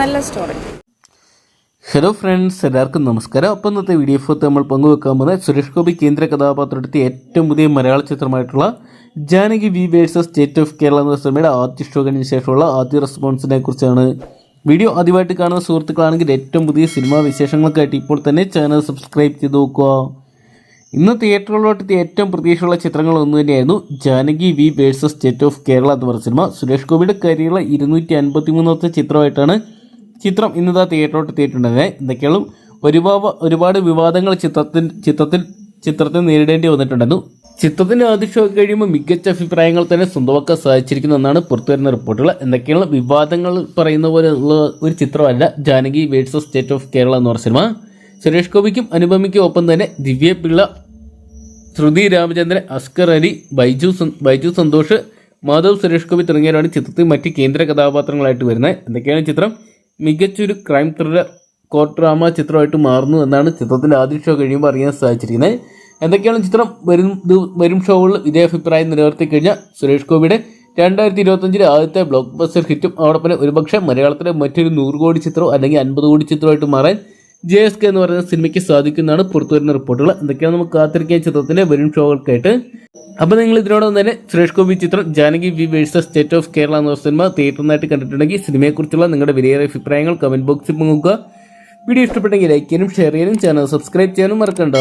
നല്ല story hello friends എല്ലാവർക്കും നമസ്കാരം. അപ്പം ഇന്നത്തെ വീഡിയോ ഫോത്ത് നമ്മൾ പങ്കുവെക്കാൻ പോകുന്നത് സുരേഷ് ഗോപി കേന്ദ്ര കഥാപാത്രത്തെ ഏറ്റവും പുതിയ മലയാള ചിത്രമായിട്ടുള്ള Janaki V versus state of Kerala എന്ന സിനിമയുടെ ആദ്യ ഷോകിന് ശേഷമുള്ള ആദ്യ റെസ്പോൺസിനെ കുറിച്ചാണ് വീഡിയോ ആദ്യമായിട്ട് കാണുന്ന സുഹൃത്തുക്കളാണെങ്കിൽ ഏറ്റവും പുതിയ സിനിമാ വിശേഷങ്ങൾക്കായിട്ട് ഇപ്പോൾ തന്നെ ചാനൽ സബ്സ്ക്രൈബ് ചെയ്ത് നോക്കുക. ഇന്ന് തിയേറ്ററുകളിലോട്ടെത്തിയ ഏറ്റവും പ്രതീക്ഷയുള്ള ചിത്രങ്ങൾ ഒന്ന് തന്നെയായിരുന്നു Janaki V versus state of Kerala എന്ന് പറഞ്ഞ സിനിമ. സുരേഷ് ഗോപിയുടെ കരിയറിലെ ഇരുന്നൂറ്റി അൻപത്തി മൂന്നാമത്തെ ചിത്രമായിട്ടാണ് ചിത്രം ഇന്നതാ തിയേറ്ററിലോട്ട് എത്തിയിട്ടുള്ളത് എന്തൊക്കെയാണ് ഒരുപാട് ഒരുപാട് വിവാദങ്ങൾ ചിത്രത്തിൽ ചിത്രത്തിൽ ചിത്രത്തിൽ നേരിടേണ്ടി വന്നിട്ടുണ്ടായിരുന്നു. ചിത്രത്തിന്റെ ആദ്യ കഴിയുമ്പോൾ മികച്ച അഭിപ്രായങ്ങൾ തന്നെ സ്വന്തമാക്കാൻ സാധിച്ചിരിക്കുന്നു എന്നാണ് പുറത്തുവരുന്ന റിപ്പോർട്ടുകൾ. എന്തൊക്കെയാണ് വിവാദങ്ങൾ പറയുന്ന പോലെയുള്ള ഒരു ചിത്രമല്ല Janaki versus state of Kerala എന്ന് പറഞ്ഞ സിനിമ. സുരേഷ് ഗോപിക്കും അനുപമയ്ക്കും ഒപ്പം തന്നെ ദിവ്യ പിള്ള ശ്രുതി രാമചന്ദ്രൻ അസ്കർ അലി ബൈജു ബൈജു സന്തോഷ് മാധവ് സുരേഷ് ഗോപി തുടങ്ങിയവരാണ് ചിത്രത്തിൽ മറ്റ് കേന്ദ്ര കഥാപാത്രങ്ങളായിട്ട് വരുന്നത്. എന്തൊക്കെയാണ് ചിത്രം? മികച്ചൊരു ക്രൈം ത്രില്ലർ കോർട്ട് ഡ്രാമ ചിത്രമായിട്ട് മാറുന്നു എന്നാണ് ചിത്രത്തിന്റെ ആദ്യ ഷോ കഴിയുമ്പോൾ അറിയാൻ സാധിച്ചിരിക്കുന്നത്. എന്തൊക്കെയാണ് ചിത്രം? വരും വരും ഷോകളിൽ ഇതേ അഭിപ്രായം നിലനിർത്തി സുരേഷ് ഗോപിയുടെ രണ്ടായിരത്തി ഇരുപത്തഞ്ചിലെ ആദ്യത്തെ ബ്ലോക്ക് ബസ്റ്റർ ഹിറ്റും അതോടൊപ്പം ഒരുപക്ഷെ മലയാളത്തിലെ മറ്റൊരു നൂറ് കോടി ചിത്രം അല്ലെങ്കിൽ അൻപത് കോടി ചിത്രമായിട്ട് മാറാൻ ജെ എസ് കെ എന്ന് പറയുന്ന സിനിമയ്ക്ക് സാധിക്കുന്നതാണ് പുറത്തുവരുന്ന റിപ്പോർട്ടുകൾ. എന്തൊക്കെയാണ് നമുക്ക് കാത്തിരിക്കാൻ ചിത്രത്തിന്റെ വരും ഷോകൾക്കായിട്ട്? അപ്പോൾ നിങ്ങൾ ഇതിനോടൊപ്പം തന്നെ സുരേഷ് ഗോപി ചിത്രം Janaki V versus state of Kerala എന്ന സിനിമ തിയേറ്ററിനായിട്ട് കണ്ടിട്ടുണ്ടെങ്കിൽ സിനിമയെക്കുറിച്ചുള്ള നിങ്ങളുടെ വിലയേറെ അഭിപ്രായങ്ങൾ കമന്റ് ബോക്സിൽ പങ്കുവെക്കുക വീഡിയോ ഇഷ്ടപ്പെട്ടെങ്കിൽ ലൈക്ക് ചെയ്യാനും ഷെയർ ചെയ്യാനും ചാനൽ സബ്സ്ക്രൈബ് ചെയ്യാനും മറക്കണ്ട.